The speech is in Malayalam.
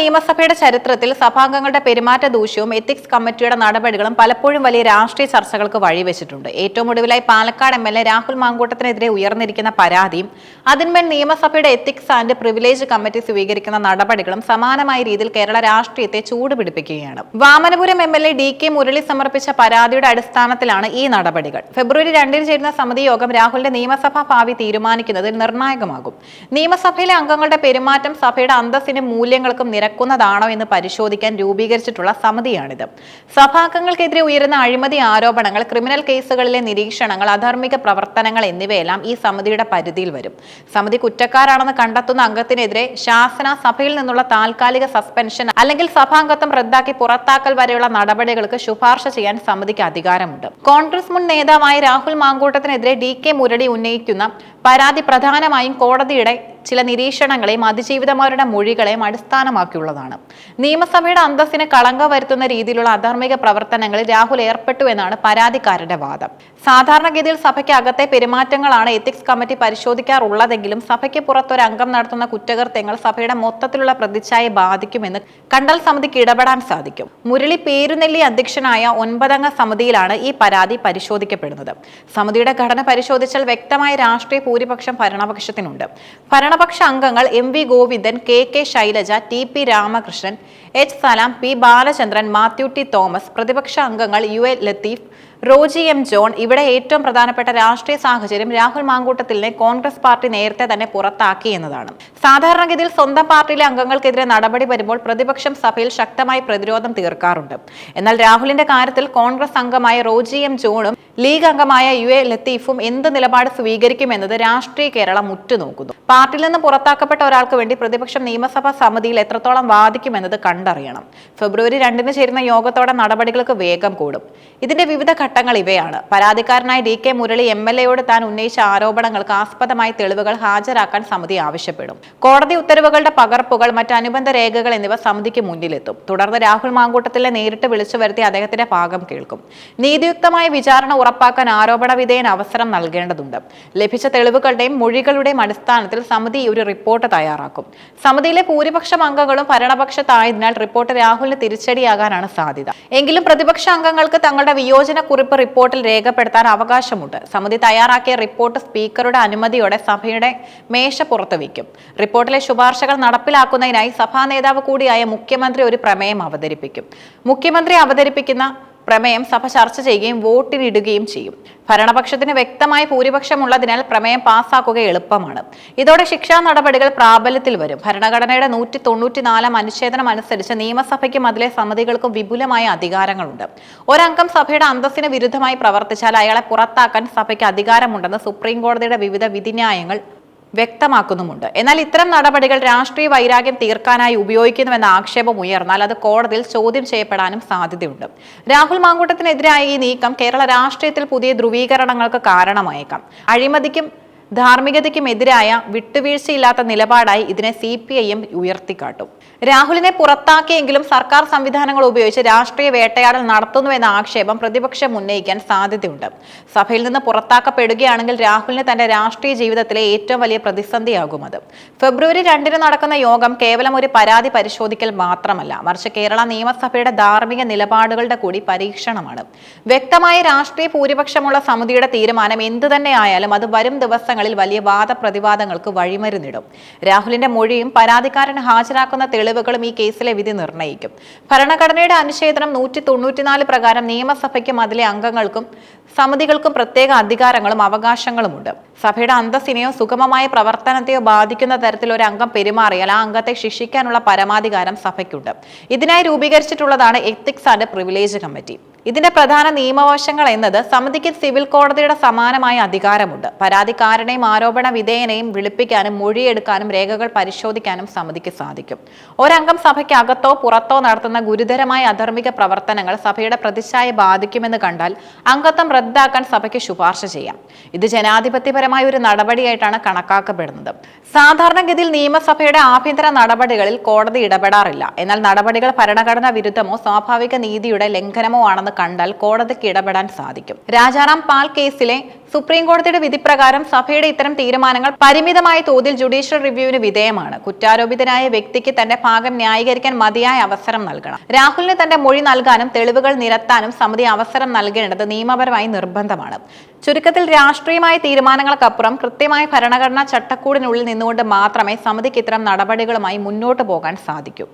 നിയമസഭയുടെ ചരിത്രത്തിൽ സഭാംഗങ്ങളുടെ പെരുമാറ്റ ദൂഷ്യവും എത്തിക്സ് കമ്മിറ്റിയുടെ നടപടികളും പലപ്പോഴും വലിയ രാഷ്ട്രീയ ചർച്ചകൾക്ക് വഴിവെച്ചിട്ടുണ്ട്. ഏറ്റവും ഒടുവിലായി Palakkad M L A Rahul മാങ്കൂട്ടത്തിനെതിരെ ഉയർന്നിരിക്കുന്ന പരാതിയും അതിന്മേൽ നിയമസഭയുടെ എത്തിക്സ് ആൻഡ് പ്രിവിലേജ് കമ്മിറ്റി സ്വീകരിക്കുന്ന നടപടികളും സമാനമായ രീതിയിൽ കേരള രാഷ്ട്രീയത്തെ ചൂടുപിടിപ്പിക്കുകയാണ്. Vamanapuram M L A D K Murali സമർപ്പിച്ച പരാതിയുടെ അടിസ്ഥാനത്തിലാണ് ഈ നടപടികൾ. ഫെബ്രുവരി രണ്ടിന് ചേരുന്ന സമിതി യോഗം രാഹുലിന്റെ നിയമസഭാ ഭാവി തീരുമാനിക്കുന്നതിൽ നിർണായകമാകും. നിയമസഭയിലെ അംഗങ്ങളുടെ പെരുമാറ്റം സഭയുടെ അന്തസ്സിനും മൂല്യങ്ങൾക്കും നിരക്കുന്നതാണോ എന്ന് പരിശോധിക്കാൻ രൂപീകരിച്ചിട്ടുള്ള സമിതിയാണിത്. സഭാംഗങ്ങൾക്കെതിരെ ഉയരുന്ന അഴിമതി ആരോപണങ്ങൾ ക്രിമിനൽ കേസുകളിലെ നിരീക്ഷണങ്ങൾ അധാർമിക പ്രവർത്തനങ്ങൾ എന്നിവയെല്ലാം ഈ സമിതിയുടെ പരിധിയിൽ വരും. സമിതി കുറ്റക്കാരാണെന്ന് കണ്ടെത്തുന്ന അംഗത്തിനെതിരെ ശാസന സഭയിൽ നിന്നുള്ള താൽക്കാലിക സസ്പെൻഷൻ അല്ലെങ്കിൽ സഭാംഗത്വം റദ്ദാക്കി പുറത്താക്കൽ വരെയുള്ള നടപടികൾക്ക് ശുപാർശ ചെയ്യാൻ സമിതിക്ക് അധികാരമുണ്ട്. കോൺഗ്രസ് മുൻ നേതാവായ രാഹുൽ മാങ്കൂട്ടത്തിനെതിരെ ഡി കെ മുരളി ഉന്നയിക്കുന്ന പരാതി പ്രധാനമായും കോടതിയുടെ ചില നിരീക്ഷണങ്ങളെയും അതിജീവിതമാരുടെ മൊഴികളെയും അടിസ്ഥാനമാക്കിയുള്ളതാണ്. നിയമസഭയുടെ അന്തസ്സിന് കളങ്ക വരുത്തുന്ന രീതിയിലുള്ള അധാർമിക പ്രവർത്തനങ്ങളിൽ രാഹുൽ ഏർപ്പെട്ടു എന്നാണ് പരാതിക്കാരുടെ വാദം. സാധാരണഗതിയിൽ സഭയ്ക്ക് അകത്തെ പെരുമാറ്റങ്ങളാണ് എത്തിക്സ് കമ്മിറ്റി പരിശോധിക്കാറുള്ളതെങ്കിലും സഭയ്ക്ക് പുറത്തൊരു അംഗം നടത്തുന്ന കുറ്റകൃത്യങ്ങൾ സഭയുടെ മൊത്തത്തിലുള്ള പ്രതിച്ഛായ ബാധിക്കുമെന്ന് കണ്ടൽ സമിതിക്ക് ഇടപെടാൻ സാധിക്കും. മുരളി പേരുനെല്ലി അധ്യക്ഷനായ ഒൻപതംഗ സമിതിയിലാണ് ഈ പരാതി പരിശോധിക്കപ്പെടുന്നത്. സമിതിയുടെ ഘടന പരിശോധിച്ചാൽ വ്യക്തമായ രാഷ്ട്രീയ ഭൂരിപക്ഷം ഭരണപക്ഷത്തിനുണ്ട്. ഭരണപക്ഷ അംഗങ്ങൾ M V Govindan K K Shailaja T P Ramakrishnan H Salam P Balachandran Mathew T Thomas പ്രതിപക്ഷ അംഗങ്ങൾ U A Latheef Roji M John. ഇവിടെ ഏറ്റവും പ്രധാനപ്പെട്ട രാഷ്ട്രീയ സാഹചര്യം രാഹുൽ മാങ്കൂട്ടത്തിലിനെ കോൺഗ്രസ് പാർട്ടി നേരത്തെ തന്നെ പുറത്താക്കി എന്നതാണ്. സാധാരണഗതിയിൽ സ്വന്തം പാർട്ടിയിലെ അംഗങ്ങൾക്കെതിരെ നടപടി വരുമ്പോൾ പ്രതിപക്ഷം സഭയിൽ ശക്തമായി പ്രതിരോധം തീർക്കാറുണ്ട്. എന്നാൽ രാഹുലിന്റെ കാര്യത്തിൽ കോൺഗ്രസ് അംഗമായ റോജി എം ജോണും ലീഗ് അംഗമായ യു എ ലത്തീഫും എന്ത് നിലപാട് സ്വീകരിക്കുമെന്നത് രാഷ്ട്രീയ കേരളം ഉറ്റുനോക്കുന്നു. പാർട്ടിയിൽ നിന്ന് പുറത്താക്കപ്പെട്ട ഒരാൾക്ക് വേണ്ടി പ്രതിപക്ഷം നിയമസഭാ സമിതിയിൽ എത്രത്തോളം വാദിക്കുമെന്നത് കണ്ടറിയണം. ഫെബ്രുവരി രണ്ടിന് ചേരുന്ന യോഗത്തോടെ നടപടികൾക്ക് വേഗം കൂടും. ഇതിന്റെ വിവിധ ഘട്ടങ്ങൾ ഇവയാണ്. പരാതിക്കാരനായ D K Murali M L എയോട് താൻ ഉന്നയിച്ച ആരോപണങ്ങൾക്ക് ആസ്പദമായ തെളിവുകൾ ഹാജരാക്കാൻ സമിതി ആവശ്യപ്പെടും. കോടതി ഉത്തരവുകളുടെ പകർപ്പുകൾ മറ്റ് അനുബന്ധ രേഖകൾ എന്നിവ സമിതിക്ക് മുന്നിലെത്തും. തുടർന്ന് രാഹുൽ മാങ്കൂട്ടത്തിലെ നേരിട്ട് വിളിച്ചു വരുത്തി അദ്ദേഹത്തിന്റെ ഭാഗം കേൾക്കും. നീതിയുക്തമായ വിചാരണ ഉറപ്പാക്കാൻ ആരോപണ വിധേയൻ അവസരം നൽകേണ്ടതുണ്ട്. ലഭിച്ച തെളിവുകളുടെയും മൊഴികളുടെയും അടിസ്ഥാനത്തിൽ സമിതി ഒരു റിപ്പോർട്ട് തയ്യാറാക്കും. സമിതിയിലെ ഭൂരിപക്ഷം അംഗങ്ങളും ഭരണപക്ഷത്തായതിനാൽ റിപ്പോർട്ട് രാഹുലിന് തിരിച്ചടിയാകാനാണ് സാധ്യത. എങ്കിലും പ്രതിപക്ഷ അംഗങ്ങൾക്ക് തങ്ങളുടെ വിയോജന കുറിപ്പ് റിപ്പോർട്ടിൽ രേഖപ്പെടുത്താൻ അവകാശമുണ്ട്. സമിതി തയ്യാറാക്കിയ റിപ്പോർട്ട് സ്പീക്കറുടെ അനുമതിയോടെ സഭയുടെ മേശ പുറത്തു വയ്ക്കും. റിപ്പോർട്ടിലെ ശുപാർശകൾ നടപ്പിലാക്കുന്നതിനായി സഭാ നേതാവ് കൂടിയായ മുഖ്യമന്ത്രി ഒരു പ്രമേയം അവതരിപ്പിക്കും. മുഖ്യമന്ത്രി അവതരിപ്പിക്കുന്ന പ്രമേയം സഭ ചർച്ച ചെയ്യുകയും വോട്ടിനിടുകയും ചെയ്യും. ഭരണപക്ഷത്തിന് വ്യക്തമായ ഭൂരിപക്ഷമുള്ളതിനാൽ പ്രമേയം പാസ്സാക്കുക എളുപ്പമാണ്. ഇതോടെ ശിക്ഷാ നടപടികൾ പ്രാബല്യത്തിൽ വരും. ഭരണഘടനയുടെ നൂറ്റി തൊണ്ണൂറ്റിനാലാം അനുച്ഛേദനം അനുസരിച്ച് നിയമസഭയ്ക്കും അതിലെ സമിതികൾക്കും വിപുലമായ അധികാരങ്ങളുണ്ട്. ഒരംഗം സഭയുടെ അന്തസ്സിന് വിരുദ്ധമായി പ്രവർത്തിച്ചാൽ അയാളെ പുറത്താക്കാൻ സഭയ്ക്ക് അധികാരമുണ്ടെന്ന് സുപ്രീം കോടതിയുടെ വിവിധ വിധിന്യായങ്ങൾ വ്യക്തമാക്കുന്നുമുണ്ട്. എന്നാൽ ഇത്തരം നടപടികൾ രാഷ്ട്രീയ വൈരാഗ്യം തീർക്കാനായി ഉപയോഗിക്കുന്നുവെന്ന ആക്ഷേപം ഉയർന്നാൽ അത് കോടതിയിൽ ചോദ്യം ചെയ്യപ്പെടാനും സാധ്യതയുണ്ട്. രാഹുൽ മാങ്കൂട്ടത്തിനെതിരായ ഈ നീക്കം കേരള രാഷ്ട്രീയത്തിൽ പുതിയ ധ്രുവീകരണങ്ങൾക്ക് കാരണമായേക്കാം. അഴിമതിക്കും ധാർമ്മികതയ്ക്കും എതിരായ വിട്ടുവീഴ്ചയില്ലാത്ത നിലപാടായി ഇതിനെ സി പി ഐ എം ഉയർത്തിക്കാട്ടും. രാഹുലിനെ പുറത്താക്കിയെങ്കിലും സർക്കാർ സംവിധാനങ്ങൾ ഉപയോഗിച്ച് രാഷ്ട്രീയ വേട്ടയാടൽ നടത്തുന്നുവെന്ന ആക്ഷേപം പ്രതിപക്ഷം ഉന്നയിക്കാൻ സാധ്യതയുണ്ട്. സഭയിൽ നിന്ന് പുറത്താക്കപ്പെടുകയാണെങ്കിൽ രാഹുലിന് തന്റെ രാഷ്ട്രീയ ജീവിതത്തിലെ ഏറ്റവും വലിയ പ്രതിസന്ധിയാകും അത്. ഫെബ്രുവരി രണ്ടിന് നടക്കുന്ന യോഗം കേവലം ഒരു പരാതി പരിശോധിക്കൽ മാത്രമല്ല മറിച്ച് കേരള നിയമസഭയുടെ ധാർമ്മിക നിലപാടുകളുടെ കൂടി പരീക്ഷണമാണ്. വ്യക്തമായ രാഷ്ട്രീയ ഭൂരിപക്ഷമുള്ള സമിതിയുടെ തീരുമാനം എന്തു തന്നെയായാലും അത് വരും ദിവസങ്ങളിൽ വലിയ വാദപ്രതിവാദങ്ങൾക്ക് വഴിമരുന്നിടും. രാഹുലിന്റെ മൊഴിയും പരാതിക്കാരൻ ഹാജരാക്കുന്ന തെളിവുകളും ഈ കേസിലെ വിധി നിർണയിക്കും ഭരണഘടനയുടെ അനുച്ഛേദനം നൂറ്റി തൊണ്ണൂറ്റിനാല് പ്രകാരം നിയമസഭയ്ക്കും അതിലെ അംഗങ്ങൾക്കും സമിതികൾക്കും പ്രത്യേക അധികാരങ്ങളും അവകാശങ്ങളുമുണ്ട്. സഭയുടെ അന്തസ്സിനെയോ സുഗമമായ പ്രവർത്തനത്തെയോ ബാധിക്കുന്ന തരത്തിൽ ഒരു അംഗം പെരുമാറിയാൽ ആ അംഗത്തെ ശിക്ഷിക്കാനുള്ള പരമാധികാരം സഭയ്ക്കുണ്ട്. ഇതിനായി രൂപീകരിച്ചിട്ടുള്ളതാണ് എത്തിക്സ് ആൻഡ് പ്രിവിലേജ് കമ്മിറ്റി. ഇതിന്റെ പ്രധാന നിയമവശങ്ങൾ എന്നത് സമിതിക്ക് സിവിൽ കോടതിയുടെ സമാനമായ അധികാരമുണ്ട്. പരാതിക്കാരനെയും ആരോപണ വിധേയനെയും വിളിപ്പിക്കാനും മൊഴിയെടുക്കാനും രേഖകൾ പരിശോധിക്കാനും സമിതിക്ക് സാധിക്കും. ഒരംഗം സഭയ്ക്ക് അകത്തോ പുറത്തോ നടത്തുന്ന ഗുരുതരമായ അധർമ്മിക പ്രവർത്തനങ്ങൾ സഭയുടെ പ്രതിച്ഛായ ബാധിക്കുമെന്ന് കണ്ടാൽ അംഗത്വം റദ്ദാക്കാൻ സഭയ്ക്ക് ശുപാർശ ചെയ്യാം. ഇത് ജനാധിപത്യപരമായ ഒരു നടപടിയായിട്ടാണ് കണക്കാക്കപ്പെടുന്നത്. സാധാരണഗതിയിൽ നിയമസഭയുടെ ആഭ്യന്തര നടപടികളിൽ കോടതി ഇടപെടാറില്ല. എന്നാൽ നടപടികൾ ഭരണഘടനാ വിരുദ്ധമോ സ്വാഭാവിക നീതിയുടെ ലംഘനമോ ആണെന്ന് കണ്ടാൽ കോടതിക്ക് ഇടപെടാൻ സാധിക്കും. രാജാറാം പാൽ കേസിലെ സുപ്രീം കോടതിയുടെ വിധിപ്രകാരം സഭയുടെ ഇത്തരം തീരുമാനങ്ങൾ പരിമിതമായ തോതിൽ ജുഡീഷ്യൽ റിവ്യൂവിന് വിധേയമാണ്. കുറ്റാരോപിതനായ വ്യക്തിക്ക് തന്റെ ഭാഗം ന്യായീകരിക്കാൻ മതിയായ അവസരം നൽകണം. രാഹുലിന് തന്റെ മൊഴി നൽകാനും തെളിവുകൾ നിരത്താനും സമിതി അവസരം നൽകേണ്ടത് നിയമപരമായി നിർബന്ധമാണ്. ചുരുക്കത്തിൽ രാഷ്ട്രീയമായ തീരുമാനങ്ങൾക്കപ്പുറം കൃത്യമായ ഭരണഘടനാ ചട്ടക്കൂടിനുള്ളിൽ നിന്നുകൊണ്ട് മാത്രമേ സമിതിക്ക് ഇത്തരം നടപടികളുമായി മുന്നോട്ട് പോകാൻ സാധിക്കൂ.